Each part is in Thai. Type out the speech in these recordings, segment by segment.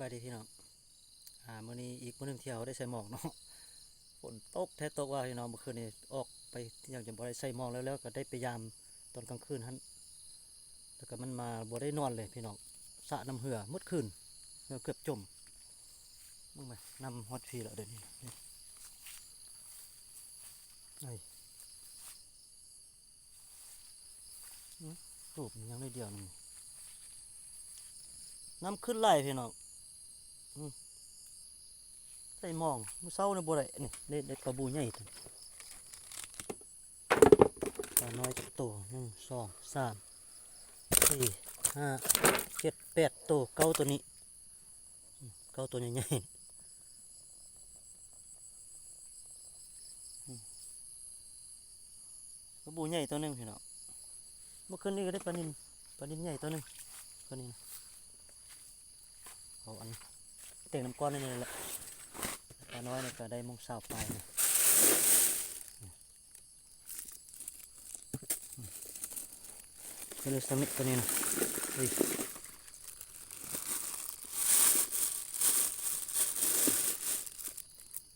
บายดีพี่น้องอ่ามื้อนี้อีกมื้อหนึงเที่เราได้ใส่หมอกเนาะฝนตกแท้ตกว่าพี่น้องเมื่อคืนนี้ออกไปอย่างจะบ่ได้ใส่หมอกแล้วแล้วก็ได้ไปยามตอนกลางคืนหั่นแล้วก็มันมาบ่ได้นอนเลยพี่น้องสะน้ำเหือหมดคืนเหือเกือบจมมึงไหมนำฮอตพีแล้วเดี๋ยวนี้นี่ไอ้อื้อรูปมันยังได้เดียวนึงน้ำขึ้นไหลพี่น้อง ใส่มองมือเศร้าในบัวไรนี่เด็ดเด็ดปลาบูใหญ่ตัวปลาน้อยจักตัวหนึ่งสองสามสี่ห้าเจ็ดแปดตัวเก้าตัวนี้เก้าตัวใหญ่ๆอืมปลาบูใหญ่ตัวหนึ่งพี่น้องเมื่อคืนนี้ก็ได้ปลานินปลานินใหญ่ตัวหนึ่งตัวนี้นะเอาอัน เต่งน้ำก้อนนี่นี่แหละปลาน้อยนี่ก็ได้มงสาวปลายนี่ก็เลยสมิตัวนี้นะเฮ้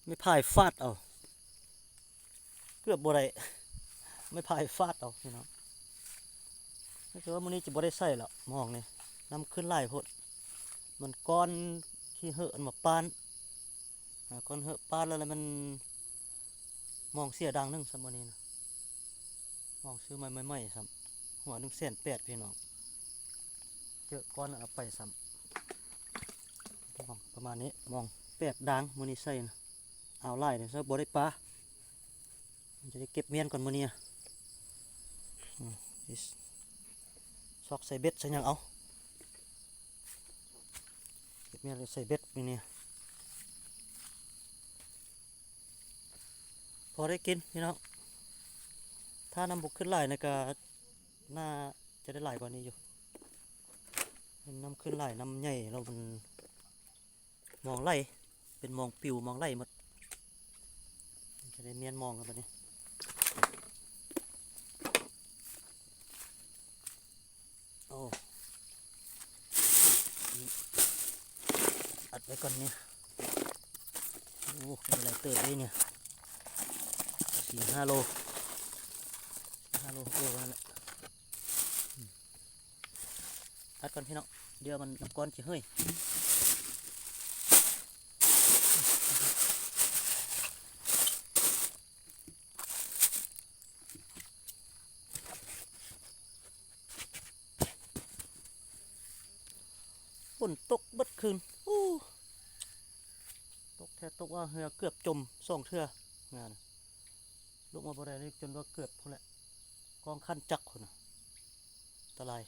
ไม่พายฟาดเอาเกือบบ่ได้ไม่พายฟาดเอาพี่น้องนี่คือว่ามื้อนี้จะบ่ได้ใส่แล้วมองนี่น้ำขึ้นไหลายโพดมันก้อน ขี้เหอะมาปานอ่าก้อนเหอะปานแล้วมันมองเสียดังนึงสมอนี้นะมองซื้อมาใหม่ๆซ้ำหัวหนึ่งแสนแปดพี่น้องเจอก้อนเอาไปซ้ำมองประมาณนี้มองแปดดังมือนี้ใส่นะเอาไล่เนี่ยซะบ่ได้ปลามันจะได้เก็บเมียนก่อนมือนี้อะอืมอิสซอกใส่เบ็ดใส่ยังเอา เมียเลยใส่เบ็ดนี่เนี่ยพอได้กินพี่น้องถ้าน้ำบุกขึ้นไหลนะก็น่าจะได้ไหลกว่านี้อยู่น้ำขึ้นไหลน้ำใหญ่เรามันมองไหลเป็นมองปิวมองไหลหมดจะได้เมียนมองกันแบบนี้โอ้ อัด ไว้ก่อนเนี่ยโอ้ได้หลายเติบเลยเนี่ยสี่ห้าโลห้าโลโลนั่นแหละถัดก่อนพี่น้องเดี๋ยวมันน้ำก้อนจะเฮ้ยฝนตกเบิดคืน แท้ตกว่าเหือเกือบจมสองเทืองานลงมาบ่ได้นี่จนว่าเกือบพุ่นแหละกองขั้นจักคนน่ะอันตราย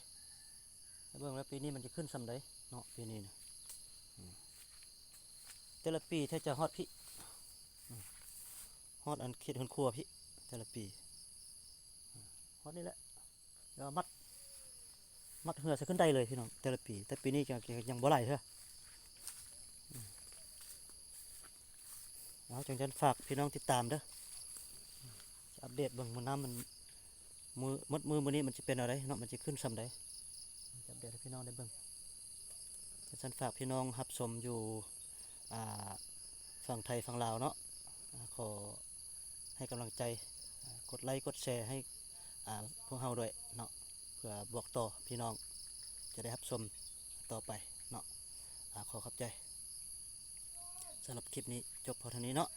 เบิ่งแล้วปีนี้มันจะขึ้นสำไดเนาะปีนี้นะแต่ละปีถ้าจะฮอดพี่ฮอดอันคิดคนครัวพี่แต่ละปีฮอดนี่แหละแล้วมัด มัดเหือใส่ขึ้นได้เลยพี่น้องแต่ละปี แต่ปีนี้ยังยังบ่ไหลเถอะ เอาจังจันฝากพี่น้องติดตามเด้อจะอัปเดตเบิ่งมันน้ำมันมือมดมือมือนี้มันจะเป็นอะไรเนาะมันจะขึ้นซ้ำใดจะอัปเดตให้พี่น้องได้เบิ่งจังจันฝากพี่น้องรับชมอยู่ฝั่งไทยฝั่งลาวเนาะขอให้กำลังใจกดไลค์กดแชร์ให้พวกเฮาด้วยเนาะเพื่อบอกต่อพี่น้องจะได้รับชมต่อไปเนาะขอขอบใจ สำหรับคลิปนี้จบพอเท่านี้เนาะ